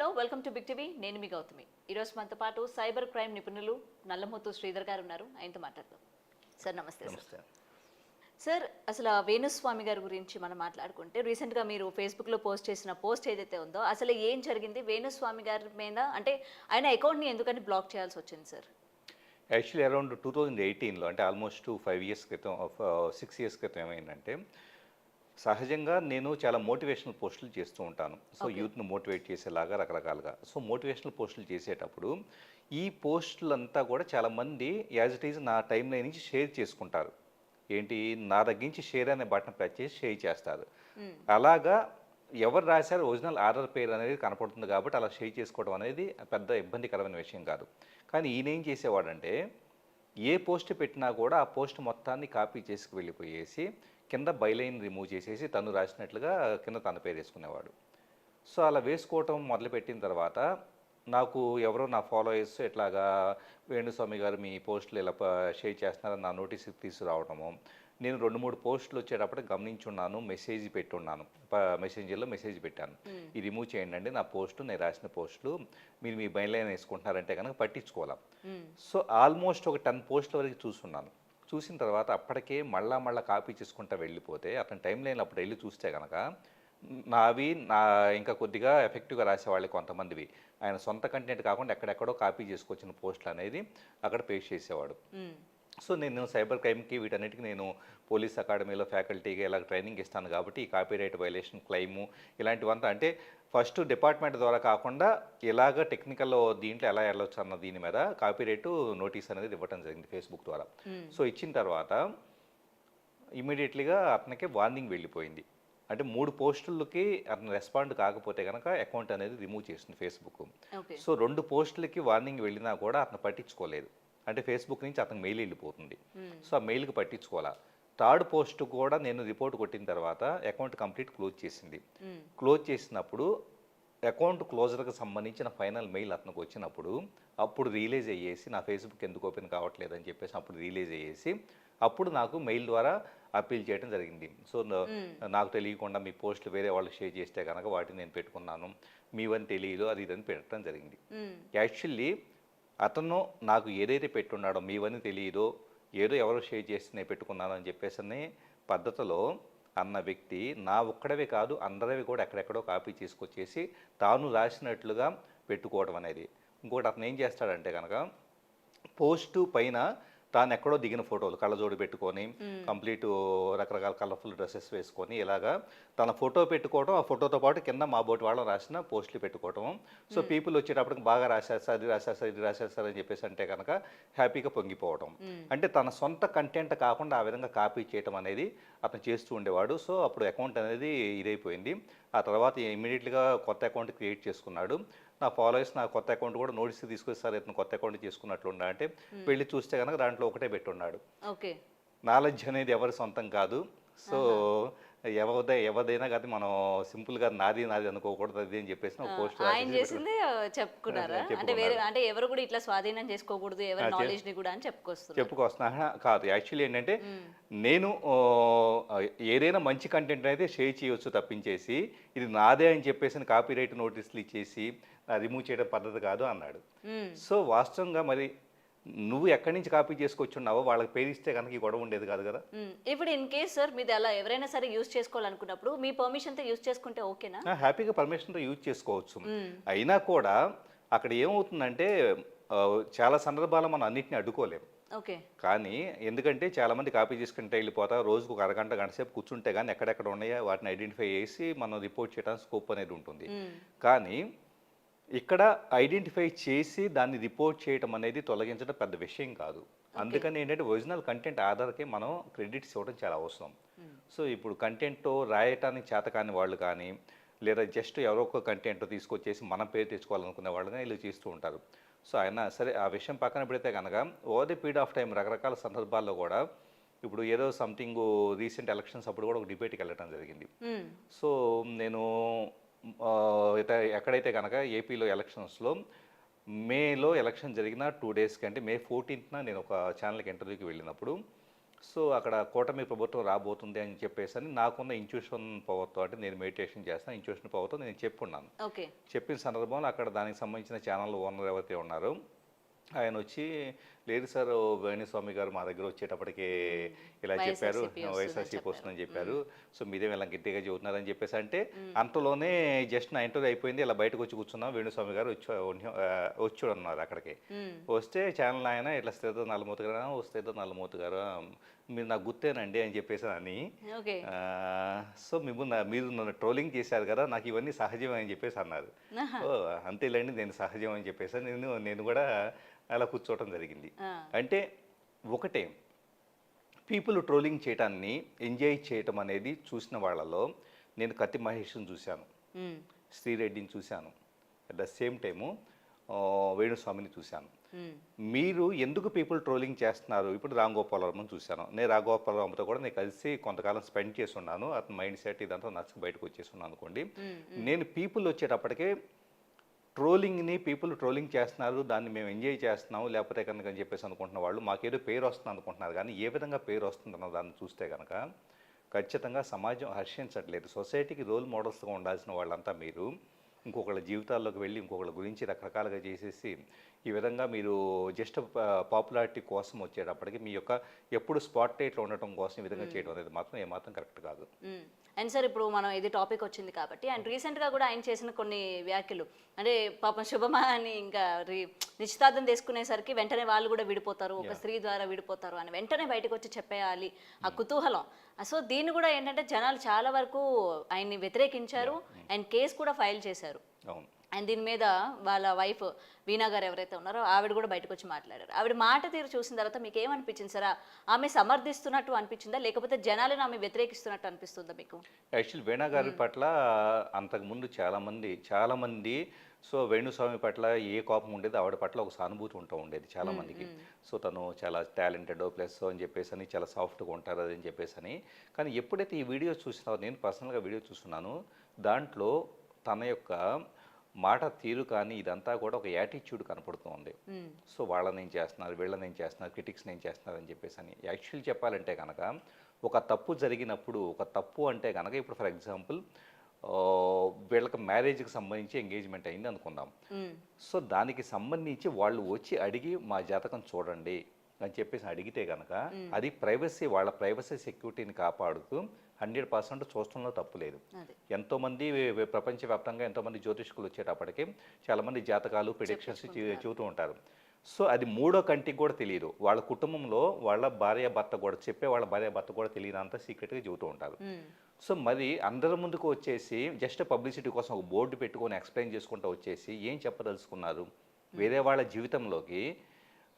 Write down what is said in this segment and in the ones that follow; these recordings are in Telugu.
Hello welcome to big TV. నేను మీ గౌతమి. ఈరోజు మనతో పాటు సైబర్ క్రైమ్ నిపుణులు నల్లమూతు శ్రీధర్ గారు ఉన్నారు. ఆయనతో మాట్లాడదాం. సార్ నమస్తే సార్. సార్ అసలు వేణుస్వామి గారి గురించి మనం మాట్లాడుకుంటే రీసెంట్గా మీరు ఫేస్బుక్లో పోస్ట్ చేసిన పోస్ట్ ఏదైతే ఉందో అసలు ఏం జరిగింది? వేణుస్వామి గారి మీద అంటే ఆయన అకౌంట్ని ఎందుకని బ్లాక్ చేయాల్సి వచ్చింది sir? Actually around two thousand ఎయిటీన్లో అంటే ఆల్మోస్ట్ ఫైవ్ ఇయర్స్ క్రితం సిక్స్ ఇయర్స్ క్రితం ఏమైందంటే సహజంగా నేను చాలా మోటివేషనల్ పోస్టులు చేస్తూ ఉంటాను. సో యూత్ను మోటివేట్ చేసేలాగా రకరకాలుగా. సో మోటివేషనల్ పోస్టులు చేసేటప్పుడు ఈ పోస్టులంతా కూడా చాలామంది యాజ్ ఇట్ ఈజ్ నా టైం లైన్ నుంచి షేర్ చేసుకుంటారు. ఏంటి? నా దగ్గర నుంచి షేర్ అనే బటన్ ప్రెస్ చేసి షేర్ చేస్తారు. అలాగా ఎవరు రాశారు? ఒరిజినల్ ఆర్డర్ పేరు అనేది కనపడుతుంది కాబట్టి అలా షేర్ చేసుకోవడం అనేది పెద్ద ఇబ్బందికరమైన విషయం కాదు. కానీ ఈయన ఏం చేసేవాడంటే ఏ పోస్ట్ పెట్టినా కూడా ఆ పోస్ట్ మొత్తాన్ని కాపీ చేసుకు వెళ్ళిపోయేసి కింద బైలైన్ రిమూవ్ చేసేసి తను రాసినట్లుగా కింద తన పేరు వేసుకునేవాడు. సో అలా వేసుకోవటం మొదలుపెట్టిన తర్వాత నాకు ఎవరో నా ఫాలోయర్స్ ఇట్లాగా వేణుస్వామి గారు మీ పోస్టులు ఇలా షేర్ చేస్తున్నారని నా నోటీస్ తీసుకురావడము నేను రెండు మూడు పోస్టులు వచ్చేటప్పుడు గమనించున్నాను మెసేజ్ పెట్టున్నాను మెసెంజర్లో మెసేజ్ పెట్టాను. ఇది రిమూవ్ చేయండి అండి నా పోస్టు నేను రాసిన పోస్టులు మీరు మీ బయలులైన్ వేసుకుంటున్నారంటే కనుక పట్టించుకోవాలి? సో ఆల్మోస్ట్ ఒక టెన్ పోస్టుల వరకు చూసున్నాను చూసిన తర్వాత అప్పటికే మళ్ళా మళ్ళా కాపీ చేసుకుంటా వెళ్ళిపోతే అతని టైం లైన్ అప్పుడు వెళ్ళి చూస్తే కనుక నావి నా ఇంకా కొద్దిగా ఎఫెక్టివ్గా రాసేవాళ్ళు కొంతమందివి ఆయన సొంత కంటెంట్ కాకుండా ఎక్కడెక్కడో కాపీ చేసుకొచ్చిన పోస్టులు అనేది అక్కడ పేస్ట్ చేసేవాడు. సో నేను సైబర్ క్రైమ్కి వీటన్నిటికీ నేను పోలీస్ అకాడమీలో ఫ్యాకల్టీగా ఇలా ట్రైనింగ్ ఇస్తాను కాబట్టి ఈ కాపీరైట్ వైలేషన్ క్లైము ఇలాంటివంతా అంటే ఫస్ట్ డిపార్ట్మెంట్ ద్వారా కాకుండా ఇలాగ టెక్నికల్ దీంట్లో ఎలా వెళ్ళొచ్చు అన్న దీని మీద కాపీరైట్ నోటీస్ అనేది ఇవ్వడం జరిగింది ఫేస్బుక్ ద్వారా. సో ఇచ్చిన తర్వాత ఇమీడియట్లీగా అతనికి వార్నింగ్ వెళ్ళిపోయింది. అంటే మూడు పోస్టులకి అతను రెస్పాండ్ కాకపోతే కనుక అకౌంట్ అనేది రిమూవ్ చేసింది ఫేస్బుక్. సో రెండు పోస్టులకి వార్నింగ్ వెళ్ళినా కూడా అతను పట్టించుకోలేదు. అంటే ఫేస్బుక్ నుంచి అతనికి మెయిల్ వెళ్ళిపోతుంది. సో ఆ మెయిల్కి పట్టించుకోవాలా? థర్డ్ పోస్ట్ కూడా నేను రిపోర్ట్ కొట్టిన తర్వాత అకౌంట్ కంప్లీట్ క్లోజ్ చేసింది. క్లోజ్ చేసినప్పుడు అకౌంట్ క్లోజర్కి సంబంధించిన ఫైనల్ మెయిల్ అతనికి వచ్చినప్పుడు అప్పుడు రిలీజ్ అయ్యేసి నా ఫేస్బుక్ ఎందుకు ఓపెన్ కావట్లేదు అని చెప్పేసి అప్పుడు రిలీజ్ అయ్యేసి అప్పుడు నాకు మెయిల్ ద్వారా అప్పీల్ చేయడం జరిగింది. సో నాకు తెలియకుండా మీ పోస్టులు వేరే వాళ్ళు షేర్ చేస్తే కనుక వాటిని నేను పెట్టుకున్నాను. మీవని తెలియదు అది ఇదని పెట్టడం జరిగింది. యాక్చువల్లీ అతను నాకు ఏదైతే పెట్టున్నాడో మీవని తెలియదో ఏదో ఎవరో షేర్ చేసి నేను పెట్టుకున్నాను అని చెప్పేసి పద్ధతిలో అన్న వ్యక్తి నా ఒక్కడవే కాదు అందరివి కూడా ఎక్కడెక్కడో కాపీ తీసుకొచ్చేసి తాను రాసినట్లుగా పెట్టుకోవడం అనేది. ఇంకోటి అతను ఏం చేస్తాడంటే కనుక పోస్టు పైన తాను ఎక్కడో దిగిన ఫోటోలు కళ్ళజోడు పెట్టుకొని కంప్లీట్ రకరకాల కలర్ఫుల్ డ్రెస్సెస్ వేసుకొని ఇలాగా తన ఫోటో పెట్టుకోవడం ఆ ఫోటోతో పాటు కింద మా బోటి వాళ్ళం రాసిన పోస్టులు పెట్టుకోవడం సో పీపుల్ వచ్చేటప్పటికి బాగా అది రాశారు సార్ ఇది సార్ అని చెప్పేసి అంటే కనుక హ్యాపీగా పొంగిపోవడం అంటే తన సొంత కంటెంట్ కాకుండా ఆ విధంగా కాపీ చేయడం అనేది అతను చేస్తూ ఉండేవాడు. సో అప్పుడు అకౌంట్ అనేది ఇదైపోయింది. ఆ తర్వాత ఇమీడియట్గా కొత్త అకౌంట్ క్రియేట్ చేసుకున్నాడు. నా ఫాలోయర్స్ నా కొత్త అకౌంట్ కూడా నోటీస్ తీసుకొస్తారు ఇతను కొత్త అకౌంట్ చేసుకున్నట్లుండా అంటే వెళ్ళి చూస్తే కనుక దాంట్లో ఒకటే పెట్టున్నాడు. ఓకే. నాలెడ్జ్ అనేది ఎవరి సొంతం కాదు. సో ఎవరిదే ఎవరిదైనా కానీ మనం సింపుల్గా నాది నాది అనుకోకూడదు అది అని చెప్పేసి ఒక పోస్ట్ ఆయన చేసింది చెప్పుకున్నారా? అంటే వేరే అంటే ఎవరు కూడా ఇట్లా స్వాధీనం చేసుకోకూడదు ఎవరి నాలెడ్జ్ని కూడా అని చెప్పుకొస్తున్నారు. చెప్పుకొస్తున్నా. కాదు. యాక్చువల్లీ ఏంటంటే నేను ఏదైనా మంచి కంటెంట్ అయితే షేర్ చేయొచ్చు తప్పించేసి ఇది నాదే అని చెప్పేసి కాపీరైట్ నోటీసులు ఇచ్చేసి రిమూవ్ చేయడం పద్ధతి కాదు అన్నాడు. సో వాస్తవంగా మరి నువ్వు ఎక్కడి నుంచి కాపీ చేసుకొచ్చున్నావో వాళ్ళకి పేరు ఇస్తే కనుక ఈ గొడవ ఉండేది కాదు కదా. ఇప్పుడు ఇన్ కేస్ సార్ మీది అలా ఎవరైనా సరే యూజ్ చేసుకోవాలనుకున్నప్పుడు మీ పర్మిషన్తో యూజ్ చేసుకుంటే ఓకేనా హ్యాపీగా పర్మిషన్తో యూజ్ చేసుకోవచ్చు. అయినా కూడా అక్కడ ఏమవుతుందంటే చాలా సందర్భాల్లో మనం అన్నిటిని అడ్డుకోలేం. ఓకే కానీ ఎందుకంటే చాలామంది కాపీ చేసుకుంటే వెళ్ళిపోతారు రోజుకు ఒక అరగంట గంట సేపు కూర్చుంటే కానీ ఎక్కడెక్కడ ఉన్నాయో వాటిని ఐడెంటిఫై చేసి మనం రిపోర్ట్ చేయడానికి స్కోప్ అనేది ఉంటుంది. కానీ ఇక్కడ ఐడెంటిఫై చేసి దాన్ని రిపోర్ట్ చేయడం అనేది తొలగించడం పెద్ద విషయం కాదు. అందుకని ఏంటంటే ఒరిజినల్ కంటెంట్ ఆధార్కే మనం క్రెడిట్స్ ఇవ్వడం చాలా అవసరం. సో ఇప్పుడు కంటెంట్ రాయటానికి చేత కాని వాళ్ళు కానీ లేదా జస్ట్ ఎవరో ఒక కంటెంట్ తీసుకొచ్చేసి మనం పేరు తెచ్చుకోవాలనుకునే వాళ్ళు కానీ ఇలా చేస్తూ ఉంటారు. సో ఆయన సరే ఆ విషయం పక్కన పెడితే కనుక over the period of time రకరకాల సందర్భాల్లో కూడా ఇప్పుడు ఏదో సంథింగ్ రీసెంట్ ఎలక్షన్స్ అప్పుడు కూడా ఒక డిబేట్కి వెళ్ళడం జరిగింది. సో నేను ఎక్కడైతే కనుక ఏపీలో ఎలక్షన్స్లో మేలో ఎలక్షన్ జరిగిన టూ డేస్కి అంటే మే ఫోర్టీన్త్న నేను ఒక ఛానల్కి ఇంటర్వ్యూకి వెళ్ళినప్పుడు సో అక్కడ కూటమి ప్రభుత్వం రాబోతుంది అని చెప్పేసి అని నాకున్న ఇంట్యూషన్ పవర్తో అంటే నేను మెడిటేషన్ చేస్తాను ఇంట్యూషన్ పవర్తో నేను చెప్పుకున్నాను ఓకే. చెప్పిన సందర్భంలో అక్కడ దానికి సంబంధించిన ఛానల్ ఓనర్ ఎవరైతే ఉన్నారో ఆయన వచ్చి లేదు సార్ వేణుస్వామి గారు మా దగ్గర వచ్చేటప్పటికి ఇలా చెప్పారు వైఎస్ఆర్సీపీ వస్తుందని చెప్పారు. వస్తుందని చెప్పారు. సో మీదేం ఇలా గట్టిగా చెబుతున్నారని చెప్పేసి అంటే అంతలోనే జస్ట్ నా ఇంటర్వ్యూ అయిపోయింది ఇలా బయటకు వచ్చి కూర్చున్నాం వేణుస్వామి గారు వచ్చి వచ్చి ఉన్నారు అక్కడికి. వస్తే ఛానల్ ఆయన ఇట్లా స్థిత నల్లమూతి గారు? వస్తే నల్లమూతి గారు. మీరు నాకు గుర్తేనండి అని చెప్పేసి అని సో మేము నా- మీరు నన్ను ట్రోలింగ్ చేశారు కదా నాకు ఇవన్నీ సహజమే అని చెప్పేసి అన్నారు. ఓ అంతేలేండి నేను సహజం అని చెప్పేసి నేను నేను కూడా అలా కూర్చోవటం జరిగింది. అంటే ఒకటే పీపుల్ ట్రోలింగ్ చేయటాన్ని ఎంజాయ్ చేయటం అనేది చూసిన వాళ్ళలో నేను కత్తి మహేష్ని చూశాను. శ్రీరెడ్డిని చూశాను. అట్ ద సేమ్ టైము వేణుస్వామిని చూశాను. మీరు ఎందుకు పీపుల్ ట్రోలింగ్ చేస్తున్నారు? ఇప్పుడు రామ్ గోపాలరావుని చూశాను. నేను రామ్ గోపాలరావుతో కూడా నేను కలిసి కొంతకాలం స్పెండ్ చేసి ఉన్నాను. అతని మైండ్ సెట్ ఇదంతా నచ్చక బయటకు వచ్చేసి ఉన్నాను అనుకోండి. నేను పీపుల్ వచ్చేటప్పటికే ట్రోలింగ్ని పీపుల్ ట్రోలింగ్ చేస్తున్నారు దాన్ని మేము ఎంజాయ్ చేస్తున్నాము లేకపోతే కనుక అని చెప్పేసి అనుకుంటున్న వాళ్ళు మాకేదో పేరు వస్తుంది అనుకుంటున్నారు. కానీ ఏ విధంగా పేరు వస్తుందన్న దాన్ని చూస్తే కనుక ఖచ్చితంగా సమాజం హర్షించట్లేదు. సొసైటీకి రోల్ మోడల్స్గా ఉండాల్సిన వాళ్ళంతా మీరు. ఇంకొకళ్ళ జీవితాల్లోకి వెళ్ళి ఇంకొకళ్ళ గురించి రకరకాలుగా చేసేసి ఈ విధంగా మీరు జస్ట్ పాపులారిటీ కోసం వచ్చేటప్పటికి మీ యొక్క ఎప్పుడు స్పాట్ లైట్లో ఉండటం కోసం ఈ విధంగా చేయడం అనేది మాత్రం ఏమాత్రం కరెక్ట్ కాదు. అండ్ సార్ ఇప్పుడు మనం ఇది టాపిక్ వచ్చింది కాబట్టి అండ్ రీసెంట్గా కూడా ఆయన చేసిన కొన్ని వ్యాఖ్యలు అంటే పాపం శుభమా అని ఇంకా రీ నిశ్చితార్థం తీసుకునేసరికి వెంటనే వాళ్ళు కూడా విడిపోతారు ఒక స్త్రీ ద్వారా విడిపోతారు అని వెంటనే బయటకు వచ్చి చెప్పేయాలి ఆ కుతూహలం. సో దీన్ని కూడా ఏంటంటే జనాలు చాలా వరకు ఆయన్ని వ్యతిరేకించారు అండ్ కేసు కూడా ఫైల్ చేశారు. అవును. అండ్ దీని మీద వాళ్ళ వైఫ్ వీణా గారు ఎవరైతే ఉన్నారో ఆవిడ కూడా బయటకు వచ్చి మాట్లాడారు. ఆవిడ మాట తీరు చూసిన తర్వాత మీకు ఏమనిపించింది సార్? ఆమె సమర్థిస్తున్నట్టు అనిపించిందా? లేకపోతే జనాలను ఆమె వ్యతిరేకిస్తున్నట్టు అనిపిస్తుందా మీకు? యాక్చువల్ వేణా గారి పట్ల అంతకుముందు చాలామంది చాలామంది సో వేణుస్వామి పట్ల ఏ కోపం ఉండేది ఆవిడ పట్ల ఒక సానుభూతి ఉంటూ ఉండేది చాలా మందికి సో తను చాలా టాలెంటెడ్ ప్లస్ అని చెప్పేసి అని చాలా సాఫ్ట్గా ఉంటారు అని చెప్పేసి అని కానీ ఎప్పుడైతే ఈ వీడియో చూసినావో నేను పర్సనల్గా వీడియో చూస్తున్నాను దాంట్లో తన యొక్క మాట తీరు కానీ ఇదంతా కూడా ఒక యాటిట్యూడ్ కనపడుతుంది. సో వాళ్ళని ఏం చేస్తున్నారు వీళ్ళని ఏం చేస్తున్నారు క్రిటిక్స్ ఏం చేస్తున్నారు అని చెప్పేసి అని యాక్చువల్ చెప్పాలంటే కనుక ఒక తప్పు జరిగినప్పుడు ఒక తప్పు అంటే కనుక ఇప్పుడు ఫర్ ఎగ్జాంపుల్ వీళ్ళకి మ్యారేజ్కి సంబంధించి ఎంగేజ్మెంట్ అయింది అనుకుందాం. సో దానికి సంబంధించి వాళ్ళు వచ్చి అడిగి మా జాతకం చూడండి అని చెప్పేసి అడిగితే కనుక అది ప్రైవసీ వాళ్ళ ప్రైవసీ సెక్యూరిటీని కాపాడుతూ హండ్రెడ్ పర్సెంట్ చూడటంలో తప్పు లేదు ఎంతోమంది ప్రపంచవ్యాప్తంగా ఎంతోమంది జ్యోతిష్కులు వచ్చేటప్పటికి చాలామంది జాతకాలు ప్రిడిక్షన్స్ చెబుతూ ఉంటారు. సో అది మూడో కంటికి కూడా తెలియదు. వాళ్ళ కుటుంబంలో వాళ్ళ భార్య భర్త కూడా చెప్పే వాళ్ళ భార్య భర్త కూడా తెలియనంత సీక్రెట్గా చెబుతూ ఉంటారు. సో మరి అందరి ముందుకు వచ్చేసి జస్ట్ పబ్లిసిటీ కోసం ఒక బోర్డు పెట్టుకొని ఎక్స్ప్లెయిన్ చేసుకుంటూ వచ్చేసి ఏం చెప్పదలుచుకున్నారు? వేరే వాళ్ళ జీవితంలోకి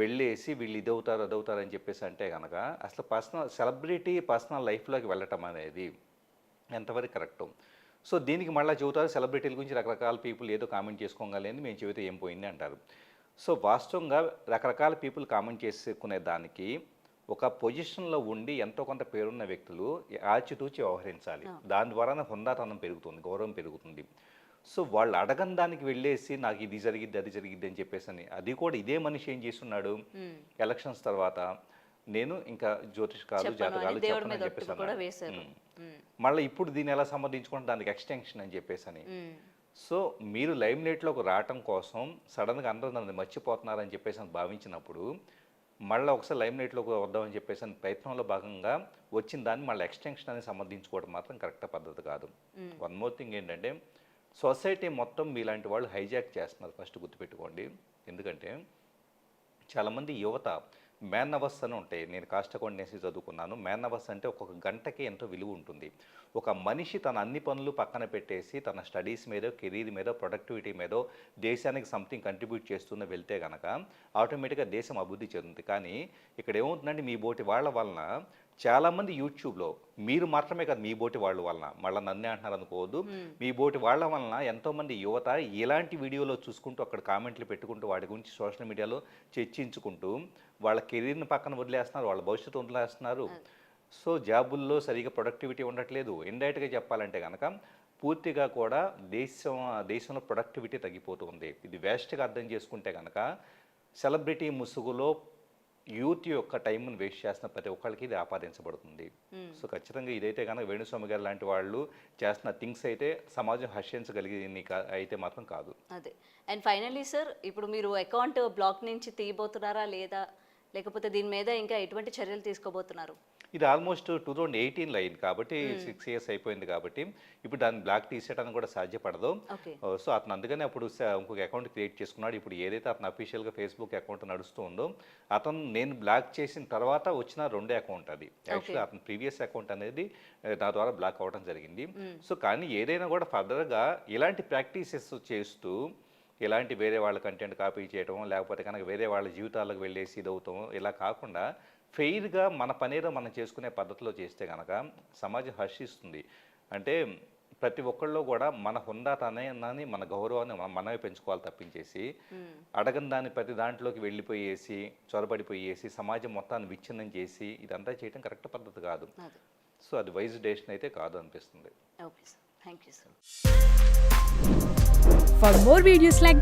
వెళ్ళేసి వీళ్ళు ఇది అవుతారు అది అవుతారు అని చెప్పేసి అంటే కనుక అసలు పర్సనల్ సెలబ్రిటీ పర్సనల్ లైఫ్లోకి వెళ్ళటం అనేది ఎంతవరకు కరెక్ట్. సో దీనికి మళ్ళీ చెబుతారు సెలబ్రిటీల గురించి రకరకాల పీపుల్ ఏదో కామెంట్ చేసుకోగలేదు మేము చెబితే ఏం పోయింది అంటారు. సో వాస్తవంగా రకరకాల పీపుల్ కామెంట్ చేసుకునే దానికి ఒక పొజిషన్లో ఉండి ఎంతో కొంత పేరున్న వ్యక్తులు ఆచితూచి వ్యవహరించాలి. దాని ద్వారా హుందాతనం పెరుగుతుంది గౌరవం పెరుగుతుంది. సో వాళ్ళు అడగని దానికి వెళ్ళేసి నాకు ఇది జరిగిద్ది అది జరిగిద్ది అని చెప్పేసి అని అది కూడా ఇదే మనిషి ఏం చేస్తున్నాడు. ఎలక్షన్స్ తర్వాత నేను ఇంకా జ్యోతిష్కాలు చెప్పను జాతకాలు చెప్పను అని చెప్పేసి. మళ్ళీ ఇప్పుడు దీన్ని ఎలా సంబంధించుకుంటే దానికి ఎక్స్టెన్షన్ అని చెప్పేసి అని. సో మీరు లైమ్ లైట్లోకి రావటం కోసం సడన్గా అందరూ నన్ను మర్చిపోతున్నారని చెప్పేసి అని భావించినప్పుడు మళ్ళీ ఒకసారి లైమ్ లైట్లోకి వద్దామని చెప్పేసి అని ప్రయత్నంలో భాగంగా వచ్చిన దాన్ని మళ్ళీ ఎక్స్టెన్షన్ అని సమర్థించుకోవడం మాత్రం కరెక్ట్ పద్ధతి కాదు. వన్ మోర్ థింగ్ ఏంటంటే సొసైటీ మొత్తం మీలాంటి వాళ్ళు హైజాక్ చేస్తున్నారు. ఫస్ట్ గుర్తుపెట్టుకోండి. ఎందుకంటే చాలామంది యువత మ్యాన్ అవర్స్ అని ఉంటాయి. నేను కాస్ట్ అకౌంటెన్సీ చదువుకున్నాను. మ్యాన్ అవర్స్ అంటే ఒక్కొక్క గంటకి ఎంతో విలువ ఉంటుంది. ఒక మనిషి తన అన్ని పనులు పక్కన పెట్టేసి తన స్టడీస్ మీద కెరీర్ మీద ప్రొడక్టివిటీ మీదో దేశానికి సంథింగ్ కంట్రిబ్యూట్ చేస్తూనే వెళ్తే కనుక ఆటోమేటిక్గా దేశం అభివృద్ధి చెందుతుంది. కానీ ఇక్కడ ఏమవుతుందంటే మీ బోటి వాళ్ళ వలన చాలామంది యూట్యూబ్లో మీరు మాత్రమే కాదు మీ బోటి వాళ్ళ వలన మళ్ళీ నన్నే అంటున్నారు అనుకోవద్దు. మీ బోటి వాళ్ళ వలన ఎంతోమంది యువత ఇలాంటి వీడియోలో చూసుకుంటూ అక్కడ కామెంట్లు పెట్టుకుంటూ వాటి గురించి సోషల్ మీడియాలో చర్చించుకుంటూ వాళ్ళ కెరీర్ని పక్కన వదిలేస్తున్నారు వాళ్ళ భవిష్యత్తు వదిలేస్తున్నారు. సో జాబుల్లో సరిగా ప్రొడక్టివిటీ ఉండట్లేదు. ఇండైరెక్ట్గా చెప్పాలంటే కనుక పూర్తిగా కూడా దేశం దేశంలో ప్రొడక్టివిటీ తగ్గిపోతుంది ఇది వేస్ట్గా అర్థం చేసుకుంటే కనుక సెలబ్రిటీ ముసుగులో యూత్ యొక్క టైంను వేస్ట్ చేస్తున్న ప్రతి ఒక్కరికి ఇది ఆపాదించబడుతుంది. సో ఖచ్చితంగా ఇదైతే కనుక వేణుస్వామి గారు లాంటి వాళ్ళు చేస్తున్న థింగ్స్ అయితే సమాజం హర్షించగలిగింది అయితే మాత్రం కాదు. అదే. అండ్ ఫైనల్లీ సార్ ఇప్పుడు మీరు అకౌంట్ బ్లాక్ నుంచి తీయబోతున్నారా లేదా? లేకపోతే దీని మీద ఇంకా ఎటువంటి చర్యలు తీసుకోబోతున్నారు? ఇది ఆల్మోస్ట్ టూ థౌజండ్ ఎయిటీన్లో అయింది కాబట్టి సిక్స్ ఇయర్స్ అయిపోయింది కాబట్టి ఇప్పుడు దాన్ని బ్లాక్ తీసేయడానికి కూడా సాధ్యపడదు. సో అతను అందుకనే అప్పుడు ఇంకొక అకౌంట్ క్రియేట్ చేసుకున్నాడు. ఇప్పుడు ఏదైతే అతను అఫీషియల్గా ఫేస్బుక్ అకౌంట్ నడుస్తూ ఉందో అతను నేను బ్లాక్ చేసిన తర్వాత వచ్చిన రెండే అకౌంట్ అది. యాక్చువల్లీ అతని ప్రీవియస్ అకౌంట్ అనేది నా ద్వారా బ్లాక్ అవ్వడం జరిగింది. సో కానీ ఏదైనా కూడా ఫర్దర్గా ఇలాంటి ప్రాక్టీసెస్ చేస్తూ ఇలాంటి వేరే వాళ్ళ కంటెంట్ కాపీ చేయటం లేకపోతే కనుక వేరే వాళ్ళ జీవితాలకు వెళ్ళేసి ఇదవుతాం ఇలా కాకుండా ఫెయిర్గా మన పనేదో మనం చేసుకునే పద్ధతిలో చేస్తే కనుక సమాజం హర్షిస్తుంది. అంటే ప్రతి ఒక్కళ్ళు కూడా మన హుందాతనాన్ని మన గౌరవాన్ని మనం మనమే పెంచుకోవాలి తప్పించేసి అడగని దాన్ని ప్రతి దాంట్లోకి వెళ్ళిపోయేసి చొరబడిపోయేసి సమాజం మొత్తాన్ని విచ్ఛిన్నం చేసి ఇదంతా చేయడం కరెక్ట్ పద్ధతి కాదు. సో అది వైజ్ డేషన్ అయితే కాదు అనిపిస్తుంది. Okay sir. Thank you sir. For more videos like